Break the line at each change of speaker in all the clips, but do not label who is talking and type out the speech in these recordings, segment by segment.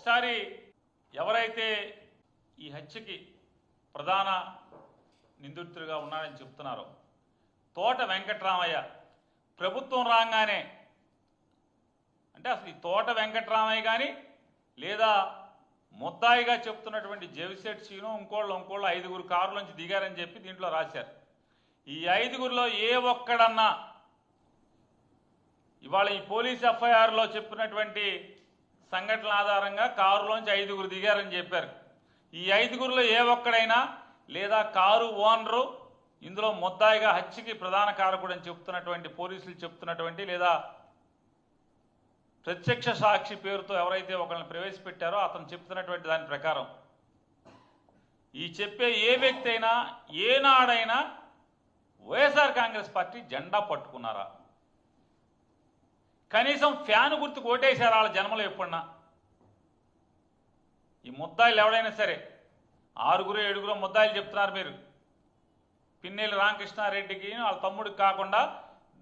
ఒకసారి ఎవరైతే ఈ హత్యకి ప్రధాన నిందితుడిగా ఉన్నాడని చెప్తున్నారో తోట వెంకట్రామయ్య ప్రభుత్వం రాగానే అంటే అసలు ఈ తోట వెంకట్రామయ్య కానీ లేదా ముద్దాయిగా చెప్తున్నటువంటి జెవిసెట్ సీను ఇంకోళ్ళు ఇంకోళ్ళు ఐదుగురు కారులోంచి దిగారని చెప్పి దీంట్లో రాశారు. ఈ ఐదుగురిలో ఏ ఒక్కడన్నా ఇవాళ ఈ పోలీస్ ఎఫ్ఐఆర్లో చెప్పినటువంటి సంఘటనల ఆధారంగా కారులోంచి ఐదుగురు దిగారని చెప్పారు. ఈ ఐదుగురిలో ఏ ఒక్కడైనా లేదా కారు ఓనరు ఇందులో ముద్దాయిగా హత్యకి ప్రధాన కారకుడు అని చెప్తున్నటువంటి పోలీసులు చెప్తున్నటువంటి లేదా ప్రత్యక్ష సాక్షి పేరుతో ఎవరైతే ఒకరిని ప్రవేశపెట్టారో అతను చెప్తున్నటువంటి దాని ప్రకారం. ఈ చెప్పే ఏ వ్యక్తి అయినా ఏనాడైనా వైఎస్ఆర్ కాంగ్రెస్ పార్టీ జెండా పట్టుకున్నారా? కనీసం ఫ్యాన్ గుర్తుకు కొట్టేశారు వాళ్ళ జన్మలో ఎప్పుడన్నా? ఈ ముద్దాయిలు ఎవడైనా సరే ఆరుగురు ఏడుగురు ముద్దాయిలు చెప్తున్నారు మీరు. పిన్నెల్లి రామకృష్ణారెడ్డికి వాళ్ళ తమ్ముడికి కాకుండా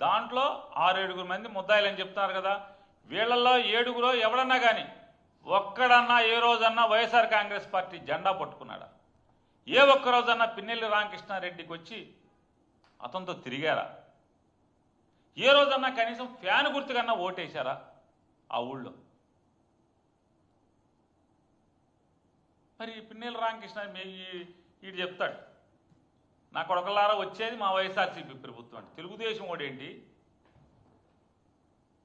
దాంట్లో ఆరు ఏడుగురు మంది ముద్దాయిలు అని చెప్తున్నారు కదా. వీళ్ళల్లో ఏడుగురు ఎవడన్నా కానీ ఒక్కడన్నా ఏ రోజన్నా వైఎస్ఆర్ కాంగ్రెస్ పార్టీ జెండా పట్టుకున్నాడా? ఏ ఒక్కరోజన్నా పిన్నెల్లి రామకృష్ణారెడ్డికి వచ్చి అతనితో తిరిగారా? ఏ రోజన్నా కనీసం ఫ్యాన్ గుర్తుకన్నా ఓటేశారా? ఆ ఊళ్ళో. మరి ఈ రామకృష్ణ వీడు చెప్తాడు. నా కొడకలారా వచ్చేది మా వైఎస్ఆర్సీపీ ప్రభుత్వం అంటే. తెలుగుదేశం ఓడేంటి?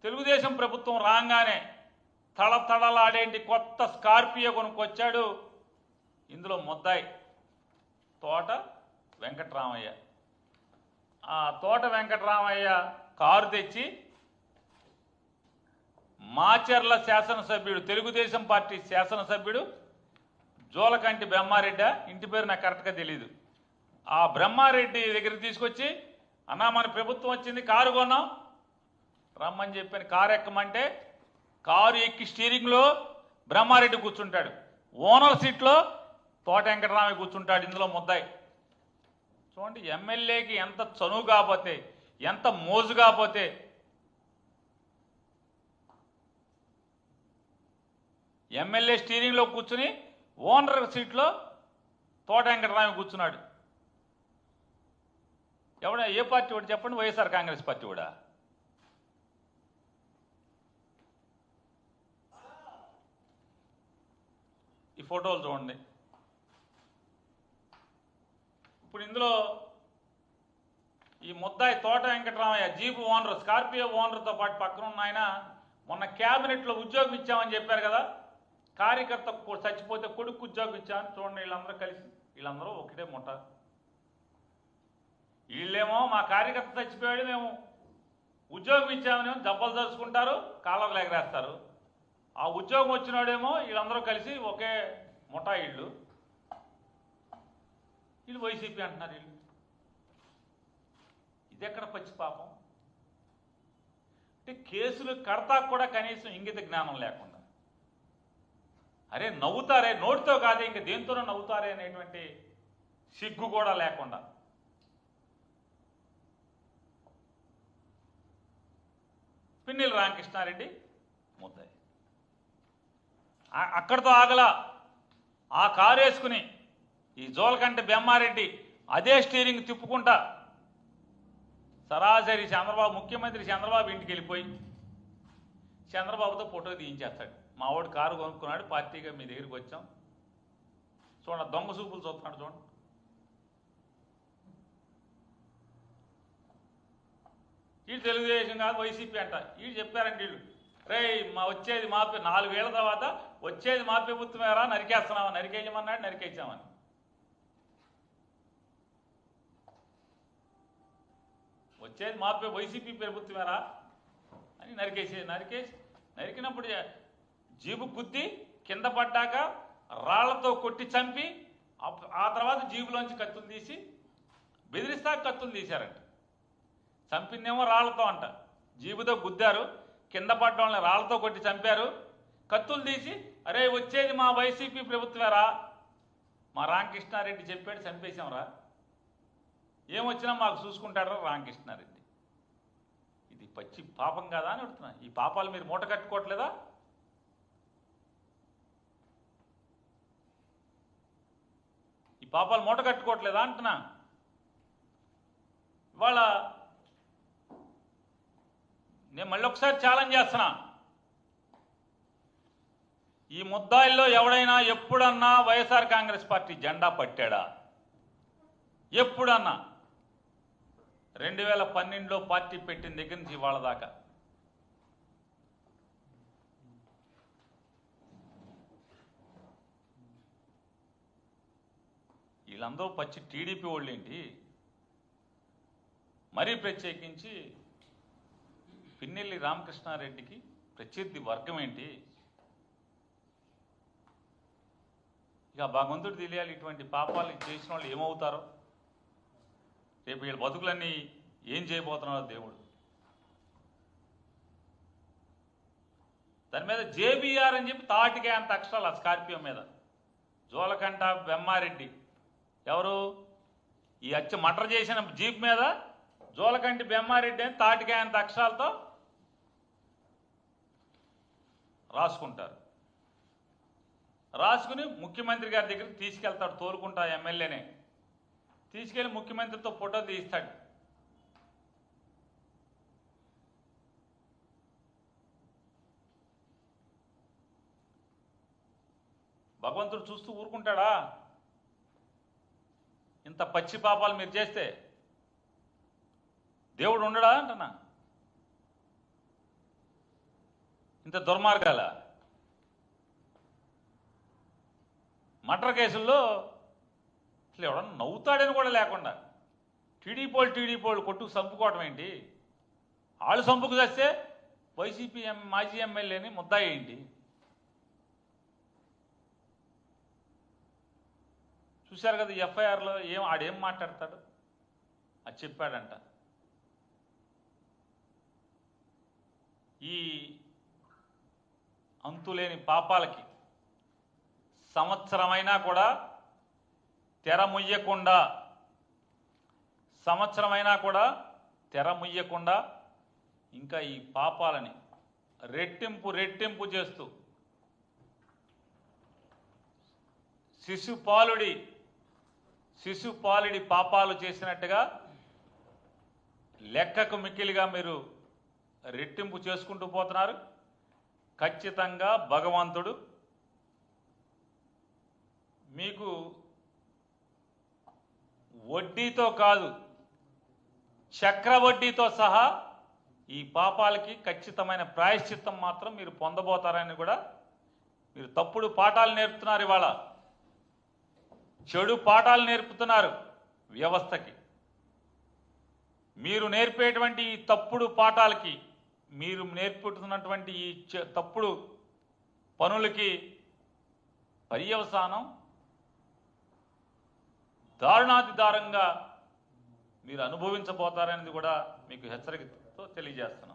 తెలుగుదేశం ప్రభుత్వం రాగానే తళతళలాడేంటి కొత్త స్కార్పియో కొనుక్కొచ్చాడు. ఇందులో ముద్దాయి తోట వెంకట్రామయ్య. ఆ తోట వెంకట్రామయ్య కారు తెచ్చి మాచర్ల శాసనసభ్యుడు తెలుగుదేశం పార్టీ శాసనసభ్యుడు జోలకంటి బ్రహ్మారెడ్డి. ఇంటి పేరు నాకు కరెక్ట్గా తెలియదు ఆ బ్రహ్మారెడ్డి దగ్గరికి తీసుకొచ్చి అన్నా మన ప్రభుత్వం వచ్చింది కారు కొన్నాం. రమ్మని చెప్పాను కారు ఎక్కమంటే కారు ఎక్కి స్టీరింగ్లో బ్రహ్మారెడ్డి కూర్చుంటాడు. ఓనర్ సీట్లో తోట వెంకటరామయ్య కూర్చుంటాడు ఇందులో ముద్దాయి. చూడండి ఎమ్మెల్యేకి ఎంత చనువు కాకపోతే ఎంత మోజు కాకపోతే ఎమ్మెల్యే స్టీరింగ్లో కూర్చుని ఓనర్ సీట్లో తోట వెంకటరామి కూర్చున్నాడు. ఎవడ ఏ పార్టీ వాడు చెప్పండి? వైఎస్ఆర్ కాంగ్రెస్ పార్టీ కూడా ఈ ఫోటోలు చూడండి. ఇప్పుడు ఇందులో ఈ ముద్దాయి Thota Venkataramaiah jeep owner Scorpio ఓనర్తో పాటు పక్కన ఉన్న ఆయన మొన్న క్యాబినెట్లో ఉద్యోగం ఇచ్చామని చెప్పారు కదా కార్యకర్త చచ్చిపోతే కొడుకు ఉద్యోగం ఇచ్చామని చూడండి వీళ్ళందరూ కలిసి వీళ్ళందరూ ఒకటే ముఠ వీళ్ళేమో మా కార్యకర్త చచ్చిపోయాడు మేము ఉద్యోగం ఇచ్చామని దెబ్బలు దరుచుకుంటారు కాలర్లు ఎగరేస్తారు ఆ ఉద్యోగం వచ్చినాడేమో వీళ్ళందరూ కలిసి ఒకే ముఠా వీళ్ళు. వీళ్ళు వైసీపీ అంటున్నారు వీళ్ళు. ఇది ఎక్కడ పచ్చి పాపం? అంటే కేసులు కడతా కూడా కనీసం ఇంగిత జ్ఞానం లేకుండా. అరే నవ్వుతారే నోటితో కాదే ఇంక దేంతోనో నవ్వుతారే అనేటువంటి సిగ్గు కూడా లేకుండా. పిన్నెల రామకృష్ణారెడ్డి ముద్దాయి. అక్కడితో ఆగలా. ఆ కారు వేసుకుని ఈ జోలకంటే బెమ్మారెడ్డి అదే స్టీరింగ్ తిప్పుకుంటా సరాసరి చంద్రబాబు ముఖ్యమంత్రి చంద్రబాబు ఇంటికి వెళ్ళిపోయి చంద్రబాబుతో ఫోటో తీయించేస్తాడు. మా వాడు కారు కొనుక్కున్నాడు పార్టీగా మీ దగ్గరికి వచ్చాం. చూడండి దొంగ చూపులు చూస్తున్నాడు చూడండి. వీళ్ళు తెలుగుదేశం కాదు వైసీపీ అంట. వీళ్ళు చెప్పారండి వీళ్ళు రే మా వచ్చేది మా నాలుగు నాలుగేళ్ళ తర్వాత వచ్చేది మా ప్రభుత్వమేరా నరికేస్తున్నామా నరికేయమన్నాడు నరికేసామని వచ్చేది మాపే వైసీపీ ప్రభుత్వమేరా అని నరికేసి నరికేసి నరికినప్పుడు జీబు గుద్ది కింద పడ్డాక రాళ్ళతో కొట్టి చంపి ఆ తర్వాత జీబులోంచి కత్తులు తీసి బెదిరిస్తా కత్తులు తీశారంట. చంపిందేమో రాళ్ళతో అంట. జీబుతో గుద్దారు కింద పడ్డ వాళ్ళని రాళ్ళతో కొట్టి చంపారు కత్తులు తీసి అరే వచ్చేది మా వైసీపీ ప్రభుత్వమేరా మా రామకృష్ణారెడ్డి చెప్పాడు చంపేశాంరా. ఏమొచ్చినా మాకు చూసుకుంటాడో రామకృష్ణారెడ్డి ఇది పచ్చి పాపం కాదా అని అడుగుతున్నా. ఈ పాపాలు మీరు మూట కట్టుకోవట్లేదా? ఈ పాపాలు మూట కట్టుకోవట్లేదా అంటున్నా. ఇవాళ నేను మళ్ళీ ఒకసారి ఛాలెంజ్ చేస్తున్నా. ఈ ముద్దాయిల్లో ఎవడైనా ఎప్పుడన్నా వైఎస్ఆర్ కాంగ్రెస్ పార్టీ జెండా పట్టాడా? ఎప్పుడన్నా. రెండు వేల పన్నెండులో పార్టీ పెట్టిన దగ్గర నుంచి ఇవాళ దాకా. వీళ్ళందరూ పచ్చి టీడీపీ వాళ్ళు ఏంటి? మరీ ప్రత్యేకించి పిన్నెల్లి రామకృష్ణారెడ్డికి ప్రత్యర్థి వర్గం ఏంటి? ఇక భగవంతుడు తెలియాలి ఇటువంటి పాపాలు చేసిన వాళ్ళు ఏమవుతారో. రేపు వీళ్ళ బతుకులన్నీ ఏం చేయబోతున్నారో దేవుడు. దాని మీద జేబీఆర్ అని చెప్పి తాటికే అంత అక్షరాలు ఆ స్కార్పియో మీద. జోలకంట బెమ్మారెడ్డి ఎవరు? ఈ అచ్చ మటర్ చేసిన జీప్ మీద జోలకంటి బెమ్మారెడ్డి అని తాటికాయ అంత అక్షరాలతో రాసుకుంటారు. రాసుకుని ముఖ్యమంత్రి గారి దగ్గరికి తీసుకెళ్తాడు తోలుకుంటా ఎమ్మెల్యేనే. తీసుకెళ్ళి ముఖ్యమంత్రితో ఫోటో తీస్తాడు. భగవంతుడు చూస్తూ ఊరుకుంటాడా? ఇంత పచ్చి పాపాలు మీరు చేస్తే దేవుడు ఉండడా అంటనా ఇంత దుర్మార్గాల? మటర్ కేసుల్లో అసలు ఎవడన్నా నవ్వుతాడని కూడా లేకుండా టీడీపోలు టీడీపోళ్ళు కొట్టుకు చంపుకోవడం ఏంటి? వాళ్ళు చంపుకు చేస్తే వైసీపీ ఎం మాజీ ఎమ్మెల్యేని ముద్దాయి ఏంటి చూశారు కదా ఎఫ్ఐఆర్లో ఏం ఆడేం మాట్లాడతాడు? అది చెప్పాడంట. ఈ అంతులేని పాపాలకి సంవత్సరమైనా కూడా తెర ముయ్యకుండా సంవత్సరమైనా కూడా తెర ముయ్యకుండా ఇంకా ఈ పాపాలని రెట్టింపు రెట్టింపు చేస్తూ శిశుపాలుడి శిశుపాలుడి పాపాలు చేసినట్టుగా లెక్కకు మిక్కిలిగా మీరు రెట్టింపు చేసుకుంటూ పోతున్నారు. ఖచ్చితంగా భగవంతుడు మీకు వడ్డీతో కాదు చక్రవడ్డీతో సహా ఈ పాపాలకి ఖచ్చితమైన ప్రాయశ్చిత్తం మాత్రం మీరు పొందబోతారని కూడా మీరు తప్పుడు పాఠాలు నేర్పుతున్నారు ఇవాళ. చెడు పాఠాలు నేర్పుతున్నారు వ్యవస్థకి. మీరు నేర్పేటువంటి ఈ తప్పుడు పాఠాలకి మీరు నేర్పుతున్నటువంటి ఈ చె- తప్పుడు పనులకి పర్యవసానం దారుణాతిదారంగా మీరు అనుభవించబోతారనేది కూడా మీకు హెచ్చరికతో తెలియజేస్తున్నాను